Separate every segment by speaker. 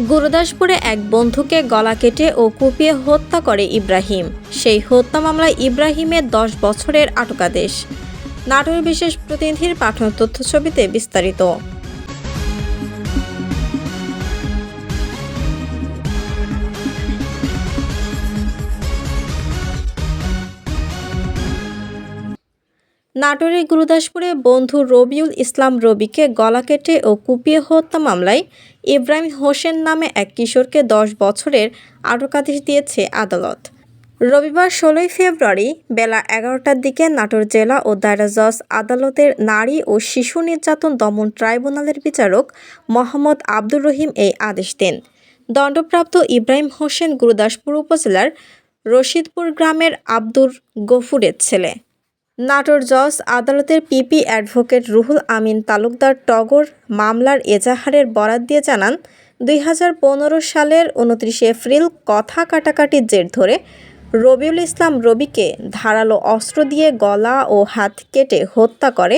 Speaker 1: গুরুদাসপুরে এক বন্ধুকে গলা কেটে ও কুপিয়ে হত্যা করে ইব্রাহিম। সেই হত্যা মামলায় ইব্রাহিমের দশ বছরের আটকাদেশ। নাটোর বিশেষ প্রতিনিধির পাঠানো তথ্যছবিতে বিস্তারিত। নাটোরের গুরুদাসপুরে বন্ধু রবিউল ইসলাম রবিকে গলা কেটে ও কুপিয়ে হত্যা মামলায় ইব্রাহিম হোসেন নামে এক কিশোরকে দশ বছরের আটকাদেশ দিয়েছে আদালত। রবিবার ষোলোই ফেব্রুয়ারি বেলা এগারোটার দিকে নাটোর জেলা ও দায়রা জজ আদালতের নারী ও শিশু নির্যাতন দমন ট্রাইব্যুনালের বিচারক মোহাম্মদ আব্দুর রহিম এই আদেশ দেন। দণ্ডপ্রাপ্ত ইব্রাহিম হোসেন গুরুদাসপুর উপজেলার রশিদপুর গ্রামের আব্দুর গফুরের ছেলে। নাটোর জজ, আদালতের পিপি অ্যাডভোকেট রুহুল আমিন তালুকদার টগর মামলার এজাহারের বরাত দিয়ে জানান, দুই হাজার পনেরো সালের উনত্রিশে এপ্রিল কথা কাটাকাটির জের ধরে রবিউল ইসলাম রবিকে ধারালো অস্ত্র দিয়ে গলা ও হাত কেটে হত্যা করে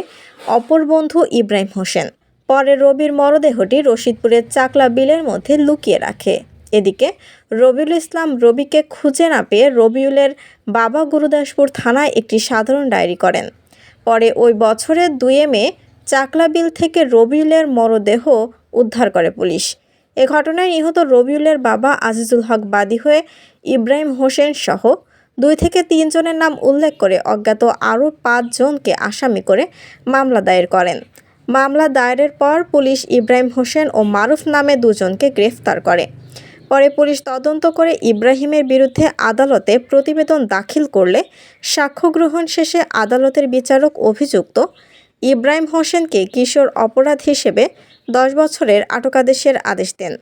Speaker 1: অপর বন্ধু ইব্রাহিম হোসেন। পরে রবির মরদেহটি রশিদপুরের চাকলা বিলের মধ্যে লুকিয়ে রাখে। এদিকে, রবিউল ইসলাম রবিকে খুঁজে না পেয়ে রবিউলের বাবা গুরুদাসপুর থানায় একটি সাধারণ ডায়েরি করেন। পরে ওই বছরের দুয়ে মে চাকলা বিল থেকে রবিউলের মরদেহ উদ্ধার করে পুলিশ। এ ঘটনায় নিহত রবিউলের বাবা আজিজুল হক বাদী হয়ে ইব্রাহিম হোসেন সহ দুই থেকে তিনজনের নাম উল্লেখ করে অজ্ঞাত আরও পাঁচজনকে আসামি করে মামলা দায়ের করেন। মামলা দায়েরের পর পুলিশ ইব্রাহিম হোসেন ও মারুফ নামে দুজনকে গ্রেফতার করে। পরে পুলিশ তদন্ত করে ইব্রাহিমের বিরুদ্ধে আদালতে প্রতিবেদন দাখিল করলে সাক্ষ্য গ্রহণ শেষে আদালতের বিচারক অভিযুক্ত ইব্রাহিম হোসেনকে কিশোর অপরাধ হিসেবে দশ বছরের আটকাদেশের আদেশ দেন।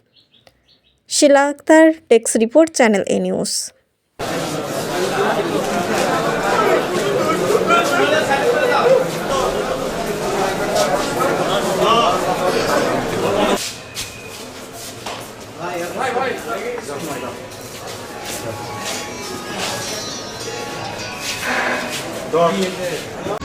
Speaker 1: শিলাক্তার টেক্স রিপোর্ট, চ্যানেল এ নিউজ।
Speaker 2: দশ